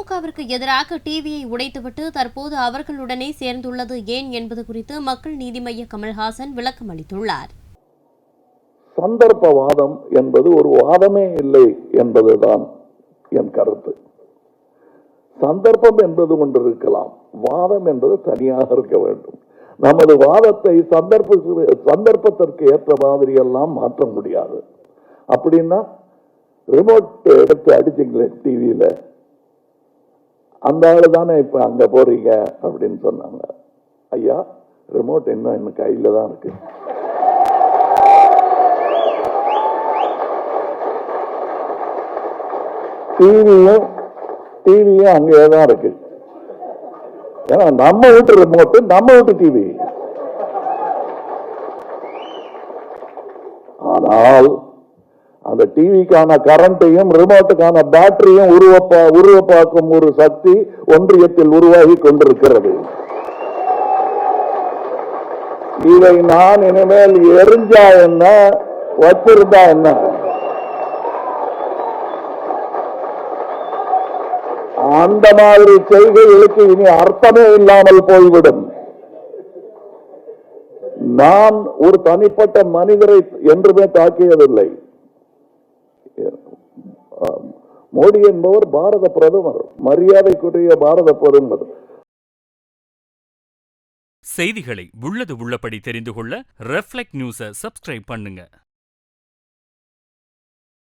திமுகவிற்கு எதிராக டிவியை உடைத்துவிட்டு தற்போது அவர்களுடனே சேர்ந்துள்ளது ஏன் என்பது குறித்து மக்கள் நீதி மய்ய கமல்ஹாசன் விளக்கம் அளித்துள்ளார். சந்தர்ப்பவாதம் என்பது ஒரு வாதமே இல்லை என்பதுதான் என் கருத்து. சந்தர்ப்பம் என்பது ஒன்று இருக்கலாம் வாதம் என்பது தனியாக இருக்க வேண்டும். நமது வாதத்தை சந்தர்ப்ப சந்தர்ப்பத்திற்கு ஏற்ற மாதிரி எல்லாம் மாற்ற முடியாது. அப்படின்னா ரிமோட் எடுத்து அடிச்சிங்களேன் டிவியில அந்த ஆள் தானே இப்போ அங்க போறீங்க அப்படின்னு சொன்னாங்க. ஐயா ரிமோட் இன்னும் எனக்கு கையில தான் இருக்கு. டிவியும் டிவியும் அங்கேயே தான் இருக்கு. ஏன்னா நம்ம வீட்டு ரிமோட்டு நம்ம வீட்டு டிவி ஆனால் அந்த டிவிக்கான கரண்ட்டையும் ரிமோட்டுக்கான பேட்டரியும் உருவப்பா உருவப்பாக்கும் ஒரு சக்தி ஒன்றியத்தில் உருவாகி கொண்டிருக்கிறது. இதை நான் இனிமேல் எரிஞ்சா என்ன? வச்சிருந்தா என்ன? அந்த மாதிரி செய்கைகளுக்கு இனி அர்த்தமே இல்லாமல் போய்விடும். நான் ஒரு தனிப்பட்ட மனிதரை என்றுமே தாக்கியதில்லை. மோடி என்பவர் பாரத பிரதமர். மரியாதைக்குரிய பாரத பிரதமர். செய்திகளை உள்ளது உள்ளபடி தெரிந்து கொள்ள ரெஃப்ளெக்ட் நியூஸை சப்ஸ்கிரைப் பண்ணுங்க.